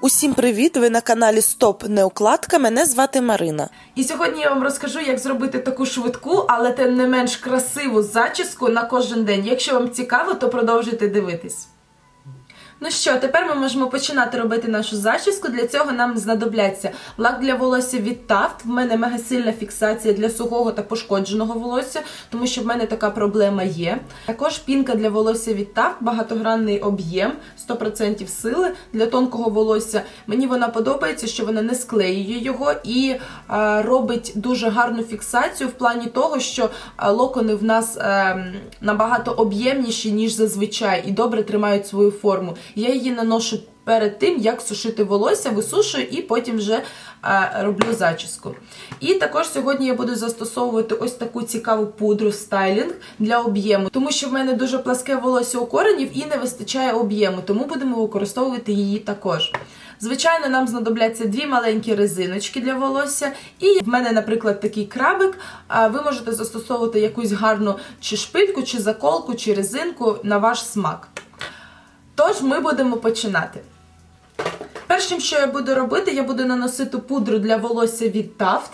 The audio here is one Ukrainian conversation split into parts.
Усім привіт! Ви на каналі Стоп Неукладка. Мене звати Марина. І сьогодні я вам розкажу, як зробити таку швидку, але тим не менш красиву зачіску на кожен день. Якщо вам цікаво, то продовжуйте дивитись. Ну що, тепер ми можемо починати робити нашу зачіску. Для цього нам знадобляться лак для волосся від Taft. В мене мега сильна фіксація для сухого та пошкодженого волосся, тому що в мене така проблема є. Також пінка для волосся від Taft, багатогранний об'єм, 100% сили для тонкого волосся. Мені вона подобається, що вона не склеює його і а, робить дуже гарну фіксацію в плані того, що локони в нас ем, набагато об'ємніші, ніж зазвичай, і добре тримають свою форму. Я її наношу перед тим, як сушити волосся, висушую і потім вже е, роблю зачіску. І також сьогодні я буду застосовувати ось таку цікаву пудру стайлінг для об'єму, тому що в мене дуже пласке волосся у коренів і не вистачає об'єму, тому будемо використовувати її також. Звичайно, нам знадобляться дві маленькі резиночки для волосся. І в мене, наприклад, такий крабик. Ви можете застосовувати якусь гарну чи шпильку, чи заколку, чи резинку на ваш смак. Тож ми будемо починати. Першим, що я буду робити, я буду наносити пудру для волосся від Taft.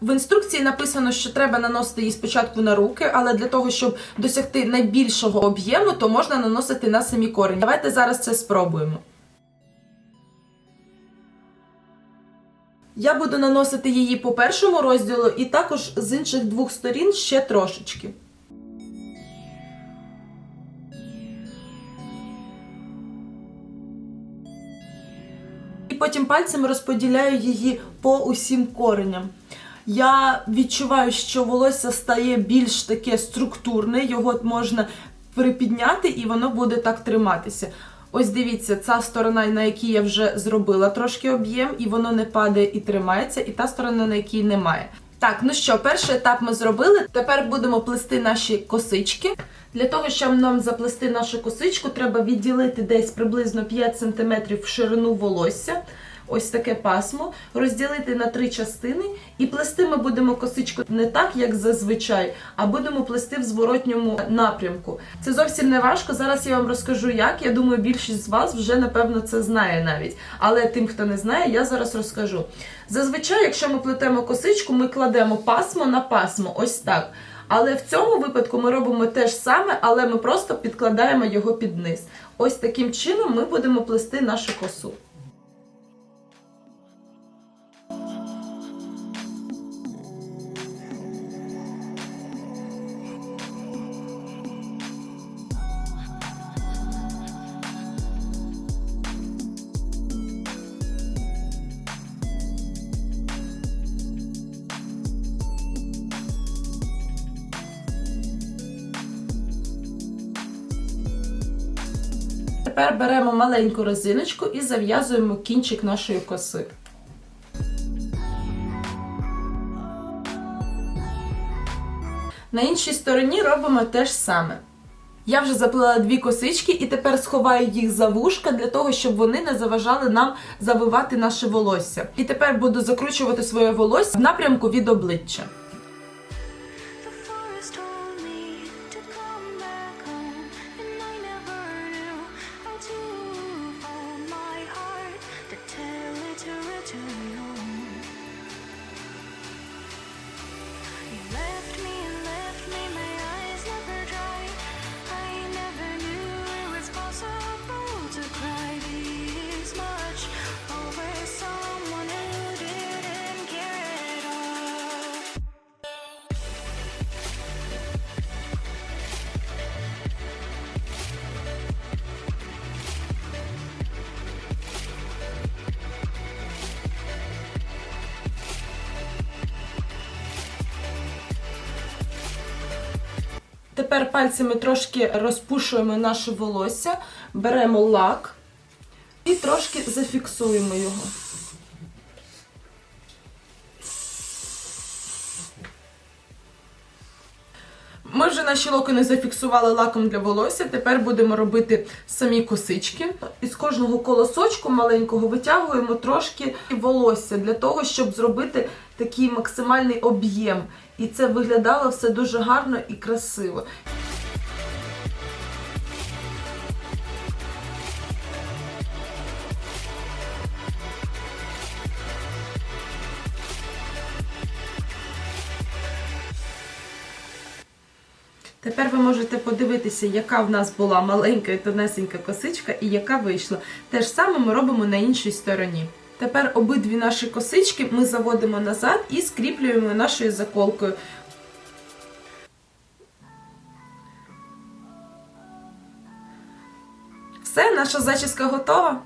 В інструкції написано, що треба наносити її спочатку на руки, але для того, щоб досягти найбільшого об'єму, то можна наносити на самі корені. Давайте зараз це спробуємо. Я буду наносити її по першому розділу і також з інших двох сторін ще трошечки. Потім пальцем розподіляю її по усім кореням. Я відчуваю, що волосся стає більш таке структурне, його можна припідняти і воно буде так триматися. Ось дивіться, ця сторона, на якій я вже зробила трошки об'єм, і воно не падає і тримається, і та сторона, на якій немає. Так, ну що, перший етап ми зробили. Тепер будемо плести наші косички. Для того, щоб нам заплести нашу косичку, треба відділити десь приблизно 5 см в ширину волосся. Ось таке пасмо, розділити на три частини, і плести ми будемо косичку не так, як зазвичай, а будемо плести в зворотньому напрямку. Це зовсім не важко. Зараз я вам розкажу, як. Я думаю, більшість з вас вже напевно це знає навіть. Але тим, хто не знає, я зараз розкажу. Зазвичай, якщо ми плетемо косичку, ми кладемо пасмо на пасмо, ось так. Але в цьому випадку ми робимо те ж саме, але ми просто підкладаємо його під низ. Ось таким чином ми будемо плести нашу косу. Тепер беремо маленьку резиночку і зав'язуємо кінчик нашої коси. На іншій стороні робимо те ж саме. Я вже заплела дві косички і тепер сховаю їх за вушка для того, щоб вони не заважали нам завивати наше волосся. І тепер буду закручувати своє волосся в напрямку від обличчя. Тепер пальцями трошки розпушуємо наше волосся, беремо лак і трошки зафіксуємо його. Ми вже наші локони зафіксували лаком для волосся. Тепер будемо робити самі косички. Із кожного колосочку маленького витягуємо трошки волосся для того, щоб зробити такий максимальний об'єм. І це виглядало все дуже гарно і красиво. Тепер ви можете подивитися, яка в нас була маленька і тонесенька косичка і яка вийшла. Те ж саме ми робимо на іншій стороні. Тепер обидві наші косички ми заводимо назад і скріплюємо нашою заколкою. Все, наша зачіска готова.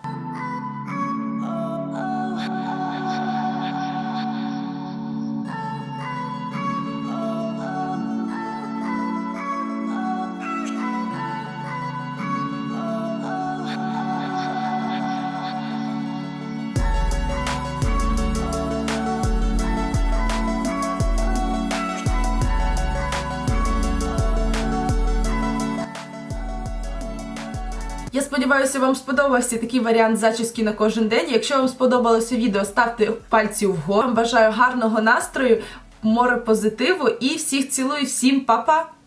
Я сподіваюся, вам сподобався такий варіант зачіски на кожен день. Якщо вам сподобалося відео, ставте пальці вгору. Вам бажаю гарного настрою, море позитиву і всіх цілую, всім па-па!